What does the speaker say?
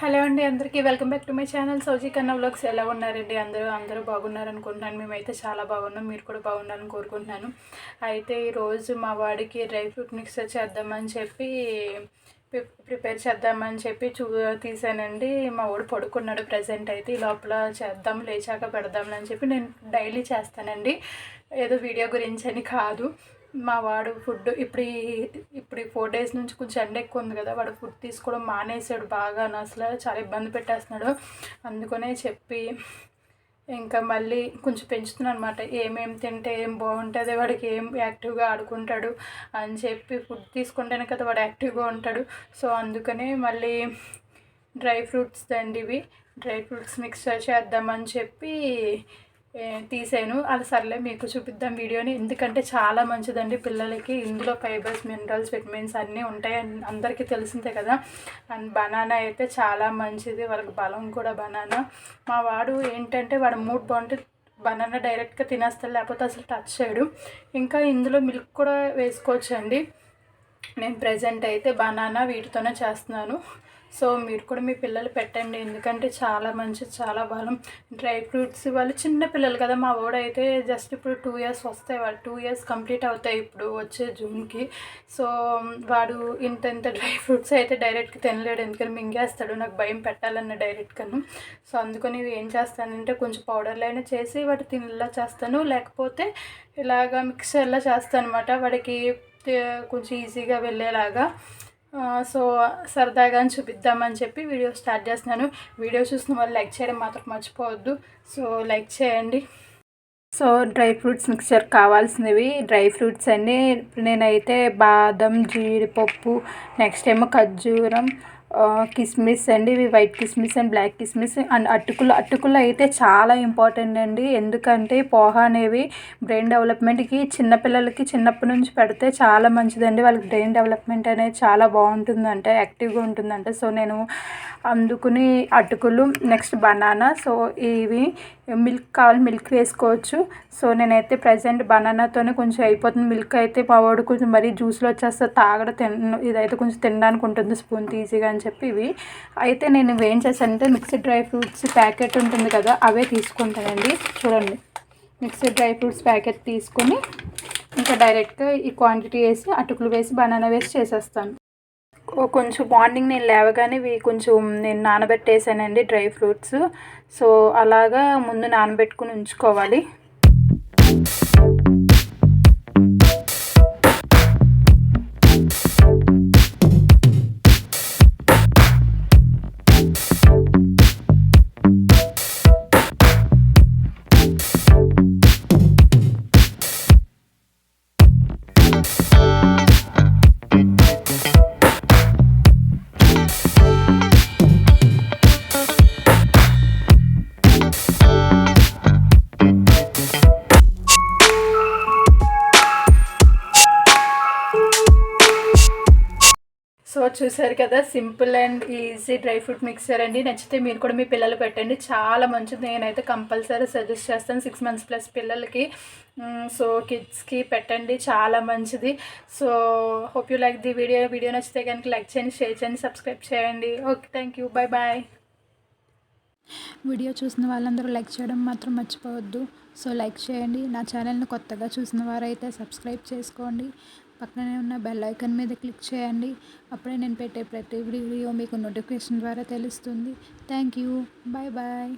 Hello అండి అందరికీ. Welcome back to my channel. Sowji Kanna vlogs ఎలా ఉన్నారండి? అందరూ అందరూ బాగున్నారు అనుకుంటున్నాను మేమైతే చాలా బాగున్నాం. మీరు కూడా బాగున్నారని కోరుకుంటున్నాను. అయితే ఈరోజు మా వాడికి డ్రై ఫ్రూట్ మిక్సర్ చేద్దామని చెప్పి ప్రిపేర్ చేద్దామని చెప్పి చూ తీసానండి. మా వాడు పడుకున్నాడు ప్రజెంట్ అయితే ఈ లోపల చేద్దాం లేచాక పెడదాం అని చెప్పి నేను డైలీ చేస్తానండి. ఏదో వీడియో గురించి అని కాదు. మా వాడు ఫుడ్ ఇప్పుడు ఇప్పుడు ఈ ఫోర్ డేస్ నుంచి కొంచెం ఎండ ఎక్కువ ఉంది కదా వాడు ఫుడ్ తీసుకోవడం మానేసాడు బాగా అసలు చాలా ఇబ్బంది పెట్టేస్తున్నాడు. అందుకనే చెప్పి ఇంకా మళ్ళీ కొంచెం పెంచుతున్నాను అనమాట ఏమేమి తింటే ఏం బాగుంటుంది వాడికి ఏం యాక్టివ్గా ఆడుకుంటాడు అని చెప్పి ఫుడ్ తీసుకుంటేనే కదా వాడు యాక్టివ్గా ఉంటాడు. సో అందుకనే మళ్ళీ డ్రై ఫ్రూట్స్ దండి ఇవి. డ్రై ఫ్రూట్స్ మిక్స్చర్ చేద్దామని చెప్పి తీసాను అలా సర్లే మీకు చూపిద్దాం వీడియోని. ఎందుకంటే చాలా మంచిదండి పిల్లలకి. ఇందులో ఫైబర్స్ మినరల్స్ విటమిన్స్ అన్నీ ఉంటాయి అందరికీ తెలిసిందే కదా. అండ్ బనానా అయితే చాలా మంచిది. వాళ్ళకి బలం కూడా బనానా. మా వాడు ఏంటంటే వాడు మూడ్ బాగుంటే బనానా డైరెక్ట్గా తినేస్తాడు లేకపోతే అసలు టచ్ చేయడు. ఇంకా ఇందులో మిల్క్ కూడా వేసుకోవచ్చండి. నేను ప్రజెంట్ అయితే బనానా వీటితోనే చేస్తున్నాను. సో మీరు కూడా మీ పిల్లలు పెట్టండి. ఎందుకంటే చాలా మంచిది చాలా బలం. డ్రై ఫ్రూట్స్ వాళ్ళు చిన్న పిల్లలు కదా మా వాడైతే జస్ట్ ఇప్పుడు టూ ఇయర్స్ వస్తాయి. వాడు టూ ఇయర్స్ కంప్లీట్ అవుతాయి ఇప్పుడు వచ్చే జూన్కి. సో వాడు ఇంత ఇంత డ్రై ఫ్రూట్స్ అయితే డైరెక్ట్గా తినలేడు. ఎందుకని మింగేస్తాడు. నాకు భయం పెట్టాలన్న డైరెక్ట్గాను సో అందుకని ఏం చేస్తానంటే కొంచెం పౌడర్లైనా చేసి వాటి తినేలా చేస్తాను. లేకపోతే ఇలాగా మిక్సర్లా చేస్తాను అనమాట వాడికి కొంచెం ఈజీగా వెళ్ళేలాగా సో సరదాగా అని చూపిద్దామని చెప్పి వీడియో స్టార్ట్ చేస్తున్నాను. వీడియో చూసిన వాళ్ళు లైక్ చేయడం మాత్రం మర్చిపోవద్దు. సో లైక్ చేయండి. సో డ్రై ఫ్రూట్స్ మిక్చర్ కావాల్సినవి. డ్రై ఫ్రూట్స్ అన్నీ నేనైతే బాదం జీడిపప్పు నెక్స్ట్ ఏమో ఖర్జూరం కిస్మిస్ అండి ఇవి వైట్ కిస్మిస్ అండ్ బ్లాక్ కిస్మిస్ అండ్ అటుకులు. అటుకులు అయితే చాలా ఇంపార్టెంట్ అండి. ఎందుకంటే పోహా అనేవి బ్రెయిన్ డెవలప్మెంట్కి చిన్నపిల్లలకి చిన్నప్పటి నుంచి పెడితే చాలా మంచిదండి. వాళ్ళకి బ్రెయిన్ డెవలప్మెంట్ అనేది చాలా బాగుంటుందంటే యాక్టివ్గా ఉంటుందంటే. సో నేను అందుకుని అటుకులు నెక్స్ట్ బనానా. సో ఇవి మిల్క్ కావాలి మిల్క్ వేసుకోవచ్చు. సో నేనైతే ప్రజెంట్ బనానాతోనే కొంచెం అయిపోతుంది. మిల్క్ అయితే మా వాడు కొంచెం మరీ జ్యూస్లో వచ్చేస్తే తాగడం తిన ఇదైతే కొంచెం తినడానికి ఉంటుంది. స్పూన్ తీసిగా అని చెప్పి ఇవి అయితే నేను ఏం చేశానంటే మిక్స్డ్ డ్రై ఫ్రూట్స్ ప్యాకెట్ ఉంటుంది కదా అవే తీసుకుంటానండి. చూడండి. మిక్స్డ్ డ్రై ఫ్రూట్స్ ప్యాకెట్ తీసుకొని ఇంకా డైరెక్ట్గా ఈ క్వాంటిటీ వేసి అటుకులు వేసి బనానా వేసి చేసేస్తాను. కొంచెం మార్నింగ్ నేను లేవగానే ఇవి కొంచెం నేను నానబెట్టేసానండి డ్రై ఫ్రూట్స్. సో అలాగా ముందు నానబెట్టుకుని ఉంచుకోవాలి. సో చూసారు కదా simple and easy dry fruit mixer అండి. నచ్చితే మీరు కూడా మీ పిల్లలు పెట్టండి. చాలా మంచిది. నేనైతే కంపల్సరీ సజెస్ట్ చేస్తాను సిక్స్ మంత్స్ ప్లస్ పిల్లలకి. సో కిడ్స్కి పెట్టండి. చాలా మంచిది. So hope you like the video. Video నచ్చితే కనుక లైక్ చేయండి షేర్ చేయండి సబ్స్క్రైబ్ చేయండి. Okay thank you. Bye bye. Video చూసిన వాళ్ళందరూ లైక్ చేయడం మాత్రం మర్చిపోవద్దు. సో లైక్ చేయండి. నా ఛానల్ని కొత్తగా చూసిన వారైతే సబ్స్క్రైబ్ చేసుకోండి. పక్కనే ఉన్న బెల్ ఐకాన్ మీద క్లిక్ చేయండి. అప్పుడే నేను పెట్టే ప్రతి వీడియో మీకు నోటిఫికేషన్ ద్వారా తెలుస్తుంది. Thank you bye bye